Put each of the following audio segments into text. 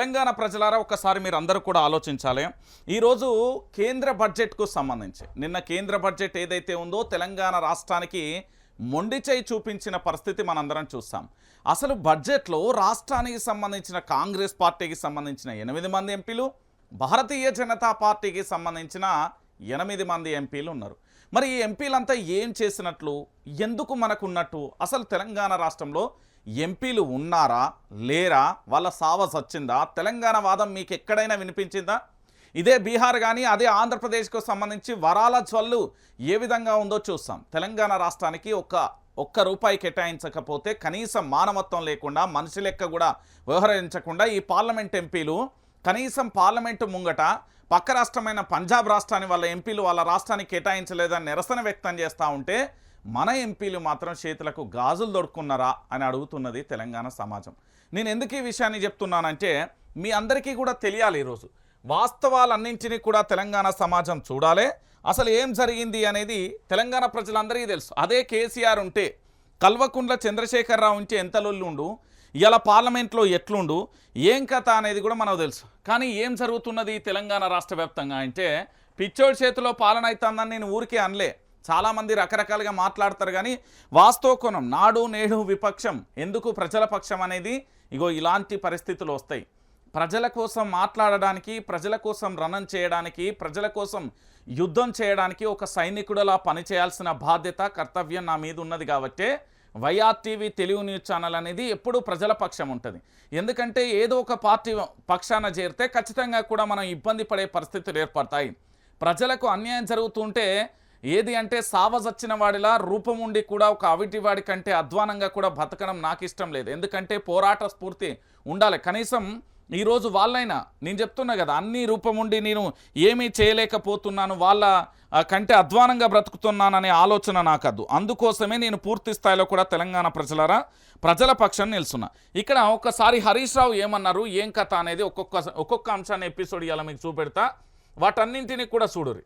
తెలంగాణ ప్రజలారా ఒకసారి మీరు అందరూ కూడా ఆలోచించాలి. ఈరోజు కేంద్ర బడ్జెట్కు సంబంధించి నిన్న కేంద్ర బడ్జెట్ ఏదైతే ఉందో తెలంగాణ రాష్ట్రానికి మొండి చేయి చూపించిన పరిస్థితి మనందరం చూస్తాం. అసలు బడ్జెట్లో రాష్ట్రానికి సంబంధించిన కాంగ్రెస్ పార్టీకి సంబంధించిన ఎనిమిది మంది ఎంపీలు భారతీయ జనతా పార్టీకి సంబంధించిన ఎనిమిది మంది ఎంపీలు ఉన్నారు. మరి ఈ ఎంపీలంతా ఏం చేసినట్లు ఎందుకు మనకున్నట్టు అసలు తెలంగాణ రాష్ట్రంలో ఎంపీలు ఉన్నారా లేరా వాళ్ళ సావస్ వచ్చిందా తెలంగాణ వాదం మీకు ఎక్కడైనా వినిపించిందా? ఇదే బీహార్ కానీ అదే ఆంధ్రప్రదేశ్కు సంబంధించి వరాల జ్వల్లు ఏ విధంగా ఉందో చూస్తాం. తెలంగాణ రాష్ట్రానికి ఒక్క ఒక్క రూపాయి కేటాయించకపోతే కనీసం మానవత్వం లేకుండా మనిషి లెక్క కూడా వ్యవహరించకుండా ఈ పార్లమెంట్ ఎంపీలు కనీసం పార్లమెంటు ముంగట పక్క రాష్ట్రమైన పంజాబ్ రాష్ట్రాన్ని వాళ్ళ ఎంపీలు వాళ్ళ రాష్ట్రానికి కేటాయించలేదని నిరసన వ్యక్తం చేస్తూ ఉంటే మన ఎంపీలు మాత్రం చేతులకు గాజులు దొడుకున్నారా అని అడుగుతున్నది తెలంగాణ సమాజం. నేను ఎందుకు ఈ విషయాన్ని చెప్తున్నానంటే మీ అందరికీ కూడా తెలియాలి ఈరోజు వాస్తవాలన్నింటినీ కూడా తెలంగాణ సమాజం చూడాలి. అసలు ఏం జరిగింది అనేది తెలంగాణ ప్రజలందరికీ తెలుసు. అదే కేసీఆర్ ఉంటే కల్వకుంట్ల చంద్రశేఖరరావు ఉంటే ఎంత లొల్లుండు? ఇలా పార్లమెంట్లో ఎట్లుండు? ఏం కథ అనేది కూడా మనకు తెలుసు. కానీ ఏం జరుగుతున్నది తెలంగాణ రాష్ట్ర వ్యాప్తంగా అంటే పిచ్చోడి చేతిలో పాలన అవుతుందని నేను ఊరికే అనలే. చాలామంది రకరకాలుగా మాట్లాడతారు కానీ వాస్తవ కోణం నాడు నేడు విపక్షం ఎందుకు ప్రజల పక్షం అనేది ఇగో ఇలాంటి పరిస్థితులు వస్తాయి. ప్రజల కోసం మాట్లాడడానికి ప్రజల కోసం రణం చేయడానికి ప్రజల కోసం యుద్ధం చేయడానికి ఒక సైనికుడులా పనిచేయాల్సిన బాధ్యత కర్తవ్యం నా మీద ఉన్నది కాబట్టే Y R TV Telugu news channel అనేది ఎప్పుడూ ప్రజల పక్షం ఉంటుంది. ఎందుకంటే ఏదో ఒక పార్టీ పక్షాన చేరితే ఖచ్చితంగా కూడా మనం ఇబ్బంది పడే పరిస్థితులు ఏర్పడతాయి. ప్రజలకు అన్యాయం జరుగుతుంటే ఏది అంటే సావజచ్చిన వాడిలా రూపం ఉండి కూడా ఒక అవిటివాడి కంటే అధ్వానంగా కూడా బతకడం నాకు ఇష్టం లేదు. ఎందుకంటే పోరాట స్ఫూర్తి ఉండాలి. కనీసం ఈరోజు వాళ్ళైనా నేను చెప్తున్నా కదా అన్ని రూపం ఉండి నేను ఏమీ చేయలేకపోతున్నాను వాళ్ళ కంటే అధ్వానంగా బ్రతుకుతున్నాననే ఆలోచన నాకద్దు. అందుకోసమే నేను పూర్తి స్థాయిలో కూడా తెలంగాణ ప్రజలరా ప్రజల పక్షం నిలుస్తున్నా. ఇక్కడ ఒకసారి హరీష్ రావు ఏమన్నారు ఏం కథ అనేది ఒక్కొక్క ఒక్కొక్క అంశాన్ని ఎపిసోడ్ ఇవాళ మీకు చూపెడతా. వాటన్నింటినీ కూడా చూడురి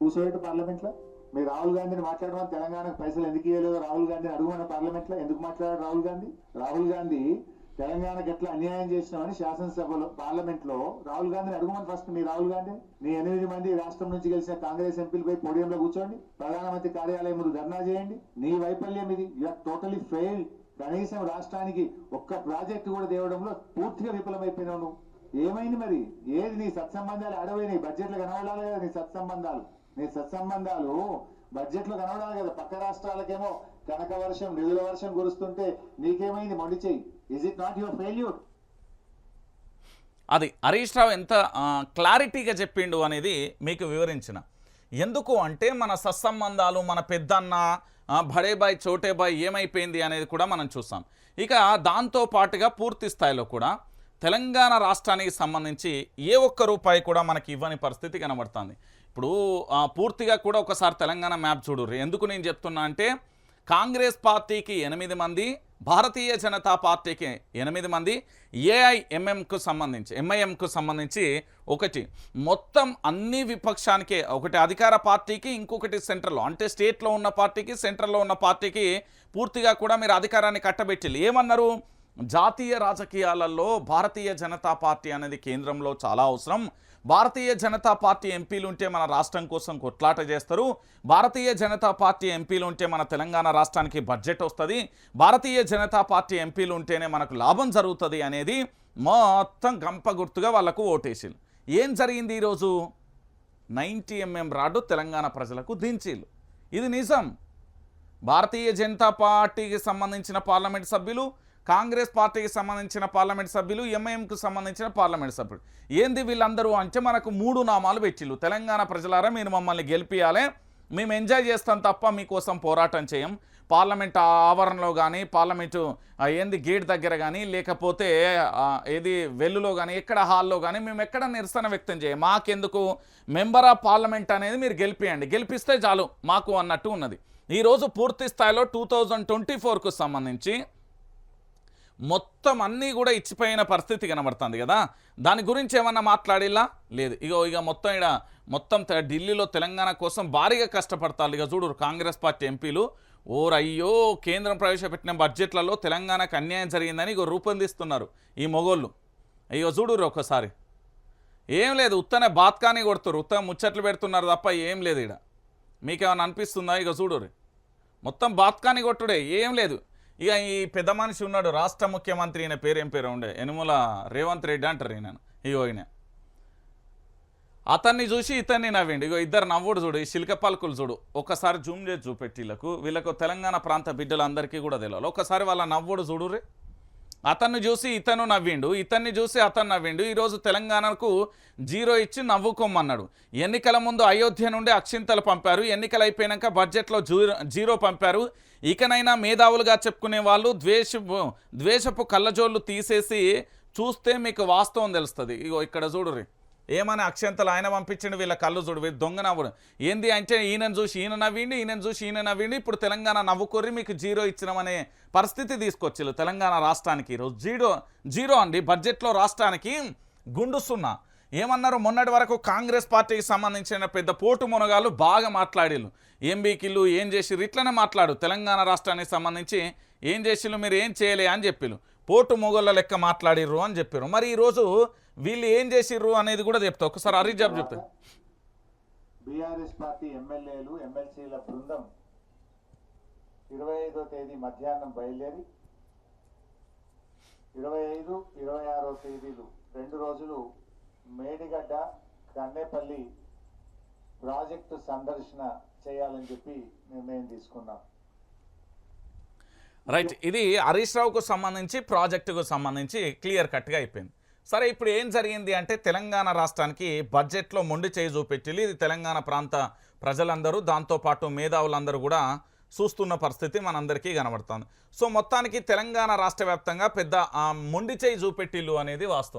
కూర్చోబెట్టి పార్లమెంట్లో మీరు రాహుల్ గాంధీని మాట్లాడమని తెలంగాణకు పైసలు ఎందుకు ఇవ్వలేదు రాహుల్ గాంధీని అడుగుమని పార్లమెంట్లో ఎందుకు మాట్లాడారు రాహుల్ గాంధీ? రాహుల్ గాంధీ తెలంగాణకు ఎట్లా అన్యాయం చేసినామని శాసనసభలో పార్లమెంట్లో రాహుల్ గాంధీని అడుగుమని ఫస్ట్ మీ రాహుల్ గాంధీ నీ ఎనిమిది మంది రాష్ట్రం నుంచి గెలిచిన కాంగ్రెస్ ఎంపీలు పోయి పోడియంలో కూర్చోండి ప్రధానమంత్రి కార్యాలయం ముందు ధర్నా చేయండి. నీ వైఫల్యం ఇది. యూఆర్ టోటలీ ఫెయిల్ కనీసం రాష్ట్రానికి ఒక్క ప్రాజెక్టు కూడా తేవడంలో పూర్తిగా విఫలమైపోయినావు ఏమైంది మరి? ఏది నీ సత్సంబంధాలు? అడవి నీ బడ్జెట్ కనబడాలి కదా నీ సత్సంబంధాలు. నీ సత్సంబంధాలు బడ్జెట్లు కనబడాలి కదా. పక్క రాష్ట్రాలకేమో కనక వర్షం నిధుల వర్షం కురుస్తుంటే నీకేమైంది? మొండి చెయ్యి. Is it not your failure అది హరీష్ రావు ఎంత క్లారిటీగా చెప్పిండు అనేది మీకు వివరించిన. ఎందుకు అంటే మన సత్సంబంధాలు మన పెద్దన్న బడేబాయ్ చోటేబాయ్ ఏమైపోయింది అనేది కూడా మనం చూసాం ఇక దాంతో పాటుగా పూర్తి స్థాయిలో కూడా తెలంగాణ రాష్ట్రానికి సంబంధించి ఏ ఒక్క రూపాయి కూడా మనకి ఇవ్వని పరిస్థితి కనబడుతుంది. ఇప్పుడు పూర్తిగా కూడా ఒకసారి తెలంగాణ మ్యాప్ చూడరు ఎందుకు నేను చెప్తున్నా అంటే కాంగ్రెస్ పార్టీకి ఎనిమిది మంది భారతీయ జనతా పార్టీకి ఎనిమిది మంది ఏఐఎంఎంకు సంబంధించి ఎంఐఎంకు సంబంధించి ఒకటి. మొత్తం అన్ని విపక్షానికే ఒకటి అధికార పార్టీకి ఇంకొకటి సెంట్రల్లో. అంటే స్టేట్లో ఉన్న పార్టీకి సెంట్రల్లో ఉన్న పార్టీకి పూర్తిగా కూడా మీరు అధికారాన్ని కట్టబెట్టిల్లు. ఏమన్నారు? జాతీయ రాజకీయాలలో భారతీయ జనతా పార్టీ అనేది కేంద్రంలో చాలా అవసరం. భారతీయ జనతా పార్టీ ఎంపీలు ఉంటే మన రాష్ట్రం కోసం కొట్లాట చేస్తారు. భారతీయ జనతా పార్టీ ఎంపీలు ఉంటే మన తెలంగాణ రాష్ట్రానికి బడ్జెట్ వస్తుంది. భారతీయ జనతా పార్టీ ఎంపీలు ఉంటేనే మనకు లాభం జరుగుతుంది అనేది మొత్తం గంప గుర్తుగా వాళ్ళకు ఓటేసిలు ఏం జరిగింది ఈరోజు? నైంటీ ఎంఎం రాడు తెలంగాణ ప్రజలకు దించిలు ఇది నిజం. భారతీయ జనతా పార్టీకి సంబంధించిన పార్లమెంట్ సభ్యులు కాంగ్రెస్ పార్టీకి సంబంధించిన పార్లమెంట్ సభ్యులు ఎంఐఎంకు సంబంధించిన పార్లమెంట్ సభ్యులు. ఏంది వీళ్ళందరూ అంటే మనకు మూడు నామాలు పెట్టిళ్ళు తెలంగాణ ప్రజలారా మీరు మమ్మల్ని గెలిపియాలి మేము ఎంజాయ్ చేస్తాం తప్ప మీకోసం పోరాటం చేయం. పార్లమెంట్ ఆవరణలో కానీ పార్లమెంటు ఏంది గేట్ దగ్గర కానీ లేకపోతే ఏది వెల్లులో కానీ ఎక్కడ హాల్లో కానీ మేము ఎక్కడ నిరసన వ్యక్తం చేయం. మాకెందుకు? మెంబర్ ఆఫ్ పార్లమెంట్ అనేది మీరు గెలిపియండి. గెలిపిస్తే చాలు మాకు అన్నట్టు ఉన్నది. ఈరోజు పూర్తి స్థాయిలో టూ థౌజండ్ ట్వంటీ ఫోర్కు సంబంధించి మొత్తం అన్నీ కూడా ఇచ్చిపోయిన పరిస్థితి కనబడుతుంది కదా? దాని గురించి ఏమన్నా మాట్లాడిలా? లేదు. ఇగో ఇక మొత్తం ఇక మొత్తం ఢిల్లీలో తెలంగాణ కోసం భారీగా కష్టపడతారు ఇక చూడు కాంగ్రెస్ పార్టీ ఎంపీలు ఓరయ్యో కేంద్రం ప్రవేశపెట్టిన బడ్జెట్లలో తెలంగాణకు అన్యాయం జరిగిందని ఇగో రూపొందిస్తున్నారు ఈ మొగోళ్ళు. అయ్యో చూడురు ఒకసారి. ఏం లేదు ఉత్తనే బాత్కాని కొడుతురు. ఉత్త ముచ్చట్లు పెడుతున్నారు తప్ప ఏం లేదు ఇక్కడ మీకేమైనా అనిపిస్తుందా? ఇక చూడురు మొత్తం బాత్కాని కొట్టుడే. ఏం లేదు. ఇక ఈ పెద్ద మనిషి ఉన్నాడు రాష్ట్ర ముఖ్యమంత్రి ఈయన పేరు ఏం పేరు ఉండే? యనుమల రేవంత్ రెడ్డి అంటారు ఈయన. ఇగో ఈయన. అతన్ని చూసి ఇతన్ని నవ్వండి. ఇగో ఇద్దరు నవ్వుడు చూడు ఈ శిల్క పలుకులు చూడు. ఒకసారి జూమ్ చేసి చూపెట్టి వీళ్ళకు వీళ్ళకు తెలంగాణ ప్రాంత బిడ్డలందరికీ కూడా తెలియాలి ఒకసారి వాళ్ళ నవ్వుడు చూడురే అతన్ని చూసి ఇతను నవ్విండు ఇతన్ని చూసి అతను నవ్విండు. ఈరోజు తెలంగాణకు జీరో ఇచ్చి నవ్వుకోమన్నాడు. ఎన్నికల ముందు అయోధ్య నుండి అక్షింతలు పంపారు. ఎన్నికలు అయిపోయాక బడ్జెట్లో జీరో జీరో పంపారు. ఇకనైనా మేధావులుగా చెప్పుకునే వాళ్ళు ద్వేషపు ద్వేషపు కళ్ళజోళ్ళు తీసేసి చూస్తే మీకు వాస్తవం తెలుస్తుంది. ఇగో ఇక్కడ చూడుర్రి. ఏమని అక్షంతలు ఆయన పంపించండి వీళ్ళ కళ్ళు చూడు వీళ్ళు దొంగ నవ్వుడు. ఏంది అంటే ఈయనను చూసి ఈయన నవ్విండి ఈయనను చూసి ఈయన నవ్విండి. ఇప్పుడు తెలంగాణ నవ్వుకొర్రి మీకు జీరో ఇచ్చినామనే పరిస్థితి తీసుకొచ్చిల్లు తెలంగాణ రాష్ట్రానికి ఈరోజు. జీరో జీరో అండి బడ్జెట్లో రాష్ట్రానికి గుండు సున్నా. ఏమన్నారు? మొన్నటి వరకు కాంగ్రెస్ పార్టీకి సంబంధించిన పెద్ద పోటు మునగాలు బాగా మాట్లాడిల్లు ఏం ఏం చేసిర్రు ఇట్లనే మాట్లాడు. తెలంగాణ రాష్ట్రానికి సంబంధించి ఏం చేసిల్లు మీరు ఏం చేయలే అని చెప్పిల్లు పోటు మొగోళ్ళ లెక్క మాట్లాడిర్రు అని చెప్పారు మరి ఈరోజు వీళ్ళు ఏం చేసిర్రు అనేది కూడా చెప్తా. ఒకసారి హరీష్ జాబ్ చెప్తా. బీఆర్ఎస్ పార్టీ ఎమ్మెల్యేలు ఎమ్మెల్సీల బృందం ఇరవై ఐదో తేదీ మధ్యాహ్నం బయలుదేరి ఇరవై ఐదు ఇరవై ఆరో తేదీలు రెండు రోజులు మేడిగడ్డ కన్నేపల్లి ప్రాజెక్టు సందర్శన చేయాలని చెప్పి నిర్ణయం తీసుకున్నాం. రైట్ ఇది హరీష్ రావుకు సంబంధించి ప్రాజెక్టుకు సంబంధించి క్లియర్ కట్గా అయిపోయింది. సరే ఇప్పుడు ఏం జరిగింది అంటే తెలంగాణ రాష్ట్రానికి బడ్జెట్లో మొండి చేయి చూపెట్టి ఇది తెలంగాణ ప్రాంత ప్రజలందరూ దాంతోపాటు మేధావులందరూ కూడా చూస్తున్న పరిస్థితి మనందరికీ కనబడుతుంది. సో మొత్తానికి తెలంగాణ రాష్ట్ర వ్యాప్తంగా పెద్ద మొండి చేయి చూపెట్టిల్లు అనేది వాస్తవం.